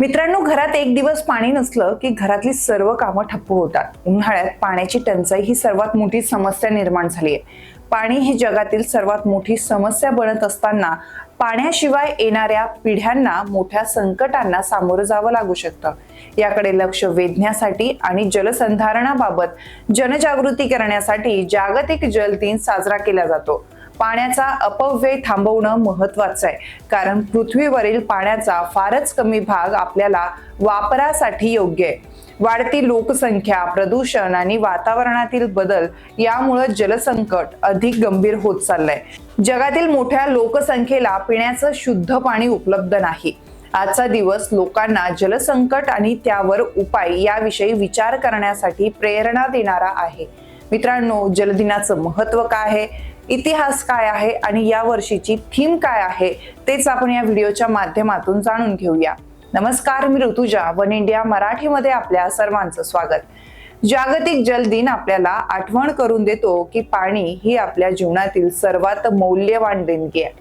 मित्रांनो घरात एक दिवस पाणी नसलं की घरातली सर्व कामं ठप्प होतात. उन्हाळ्यात पाण्याची टंचाई ही सर्वात मोठी समस्या निर्माण झाली आहे पाणी ही जगातील सर्वात मोठी समस्या बनत असताना पाण्याशिवाय येणाऱ्या पिढ्यांना मोठ्या संकटांना सामोरं जावं लागू शकतं. याकडे लक्ष वेधण्यासाठी आणि जलसंधारणाबाबत जनजागृती करण्यासाठी जागतिक जल दिन साजरा केला जातो. पाण्याचा अपव्यय थांबवणं महत्वाचं आहे. कारण पृथ्वीवरील पाण्याचा फारच कमी भाग आपल्याला वापरासाठी योग्य आहे. वाढती लोकसंख्या प्रदूषण आणि वातावरणातील बदल यामुळे जलसंकट अधिक गंभीर होत चाललंय. जगातील मोठ्या लोकसंख्येला पिण्याचं शुद्ध पाणी उपलब्ध नाही. आजचा दिवस लोकांना जलसंकट आणि त्यावर उपाय याविषयी विचार करण्यासाठी प्रेरणा देणारा आहे. मित्रांनो जलदिनाचं महत्त्व काय आहे? इतिहास काय आहे आणि या वर्षीची थीम काय आहे तेच आपण या व्हिडिओच्या माध्यमातून जाणून घेऊया. नमस्कार मी ऋतुजा वन इंडिया मराठीमध्ये आपल्या सर्वांचं स्वागत. जागतिक जल दिन आपल्याला आठवण करून देतो की पाणी ही आपल्या जीवनातील सर्वात मौल्यवान देणगी आहे.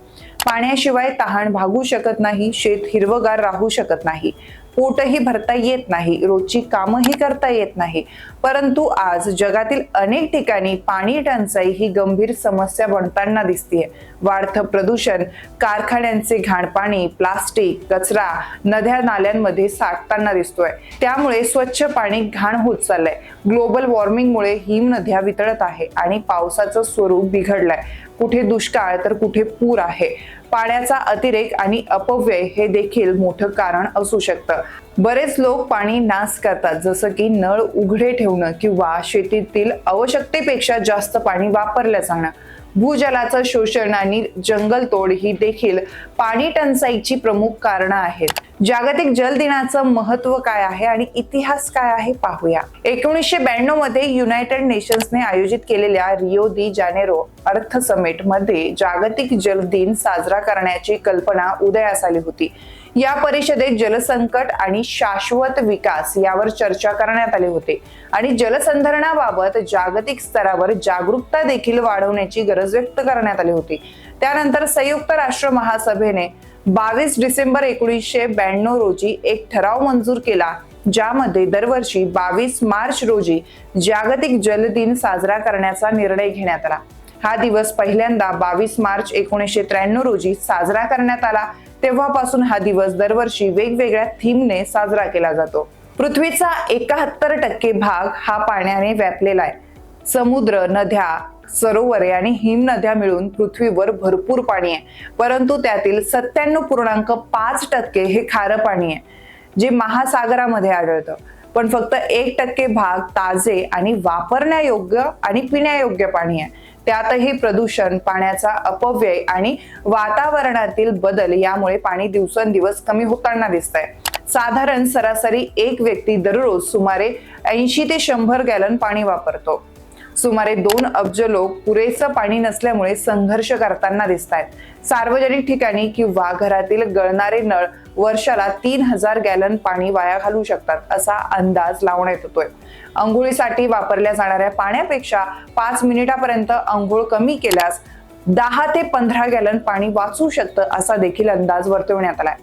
पाण्याशिवाय तहान भागू शकत नाही शेत हिरवगार राहू शकत नाही. पोटही भरता येत नाही रोजची कामही करता येत नाही. परंतु आज जगातील अनेक ठिकाणी पाणी टंचाई ही गंभीर समस्या बनताना दिसतीये. वाढतं प्रदूषण कारखान्यांचे घाण पाणी प्लास्टिक कचरा नद्या नाल्यांमध्ये साठताना दिसतोय. त्यामुळे स्वच्छ पाणी घाण होत चाललंय. ग्लोबल वॉर्मिंगमुळे हिम नद्या वितळत आहे आणि पावसाचं स्वरूप बिघडलंय. कुठे दुष्काळ तर कुठे पूर आहे. पाण्याचा अतिरेक आणि अपव्यय हे देखील मोठं कारण असू शकतं. बरेच लोक पाणी नाश करतात जसं की नळ उघडे ठेवणं किंवा शेतीतील आवश्यकतेपेक्षा जास्त पाणी वापरलं जाणं. भूजलाचं शोषण आणि जंगलतोड ही देखील पाणी टंचाईची प्रमुख कारणं आहेत. जागतिक जल दिनाचं महत्त्व काय आहे आणि इतिहास काय आहे पाहूया. एकोणीसशे ब्याण्णवमध्ये युनायटेड नेशन्सने आयोजित केलेल्या रिओ दी जानेरो अर्थ समिटमध्ये जागतिक जल दिन साजरा करण्याची कल्पना उदयास आली होती. या परिषदेत जलसंकट आणि शाश्वत विकास यावर चर्चा करण्यात आली होती. आणि जलसंधारणाबाबत जागतिक स्तरावर जागरूकता देखील वाढवण्याची गरज व्यक्त करण्यात आली होती. त्यानंतर संयुक्त राष्ट्र महासभेने बावीस डिसेंबर एकोणीसशे ब्याण्णव रोजी एक ठराव मंजूर केला ज्यामध्ये दरवर्षी बावीस मार्च रोजी जागतिक जल दिन साजरा करण्याचा निर्णय घेण्यात आला. हा दिवस पहिल्यांदा बावीस मार्च एकोणीसशे त्र्याण्णव रोजी साजरा करण्यात आला. तेव्हापासून हा दिवस दरवर्षी वेगवेगळ्या थीमने साजरा केला जातो. पृथ्वीचा एकाहत्तर टक्के भाग हा पाण्याने व्यापलेला आहे. समुद्र नद्या सरोवरे आणि हिमनद्या मिळून पृथ्वीवर भरपूर पाणी आहे. परंतु त्यातील सत्त्याण्णव पूर्णांक पाच टक्के हे खारं पाणी आहे जे महासागरामध्ये आढळतं. पण फक्त एक टक्के भाग ताजे आणि वापरण्यायोग्य आणि पिण्यायोग्य पाणी आहे. त्यातही प्रदूषण पाण्याचा अपव्यय आणि वातावरणातील बदल यामुळे पाणी दिवसेंदिवस कमी होताना दिसत आहे साधारण सरासरी एक व्यक्ती दररोज सुमारे ऐंशी ते शंभर गॅलन पाणी वापरतो. सुमारे दोन अब्ज लोक पुरेसं पाणी नसल्यामुळे संघर्ष करताना दिसत आहेत सार्वजनिक ठिकाणी किंवा घरातील गळणारे नळ वर्षाला तीन हजार गॅलन पाणी वाया घालू शकतात असा अंदाज लावण्यात येतोय. अंघोळीसाठी वापरल्या जाणाऱ्या पाण्यापेक्षा पाच मिनिटापर्यंत अंघोळ कमी केल्यास दहा ते पंधरा गॅलन पाणी वाचू शकतं असा देखील अंदाज वर्तवण्यात आलाय.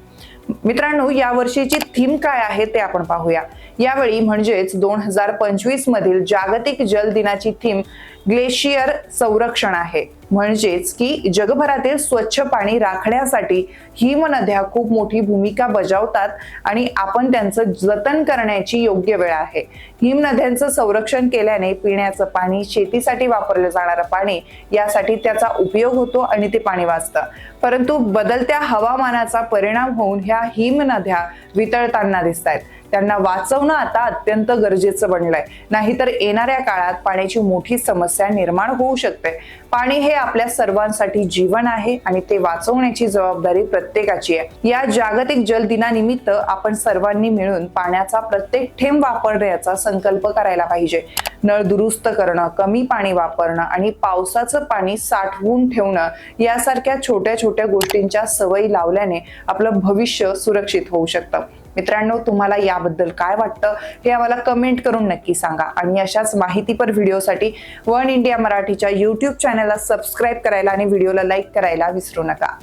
मित्रांनो या वर्षीची थीम काय आहे ते आपण पाहूया. यावेळी म्हणजेच दोन हजार पंचवीस मधील जागतिक जल दिनाची थीम ग्लेशियर संरक्षण आहे. म्हणजेच की जगभरातील स्वच्छ पाणी राखण्यासाठी हिमनद्या खूप मोठी भूमिका बजावतात आणि आपण त्यांचं जतन करण्याची योग्य वेळ आहे. हिमनद्यांचं संरक्षण केल्याने पिण्याचं पाणी शेतीसाठी वापरलं जाणारं पाणी यासाठी त्याचा उपयोग होतो आणि ते पाणी वाचतं. परंतु बदलत्या हवामानाचा परिणाम होऊन ह्या हिमनद्या वितळताना दिसत आहेत त्यांना वाचवणं आता अत्यंत गरजेचं बनलंय. नाहीतर येणाऱ्या काळात पाण्याची मोठी समस्या निर्माण होऊ शकते. पाणी हे आपल्या सर्वांसाठी जीवन आहे आणि ते वाचवण्याची जबाबदारी प्रत्येकाची आहे. या जागतिक जल दिनानिमित्त आपण सर्वांनी मिळून पाण्याचा प्रत्येक थेंब वापरण्याचा संकल्प करायला पाहिजे. नळ दुरुस्त करणं कमी पाणी वापरणं आणि पावसाचं पाणी साठवून ठेवणं यासारख्या छोट्या छोट्या गोष्टींच्या सवयी लावल्याने आपलं भविष्य सुरक्षित होऊ शकतं. मित्रांनो तुम्हाला याबद्दल काय वाटतं हे आम्हाला कमेंट करून नक्की सांगा. आणि अशाच माहितीपर व्हिडिओसाठी वन इंडिया मराठीच्या युट्यूब चॅनलला सबस्क्राईब करायला आणि व्हिडिओला लाईक करायला विसरू नका.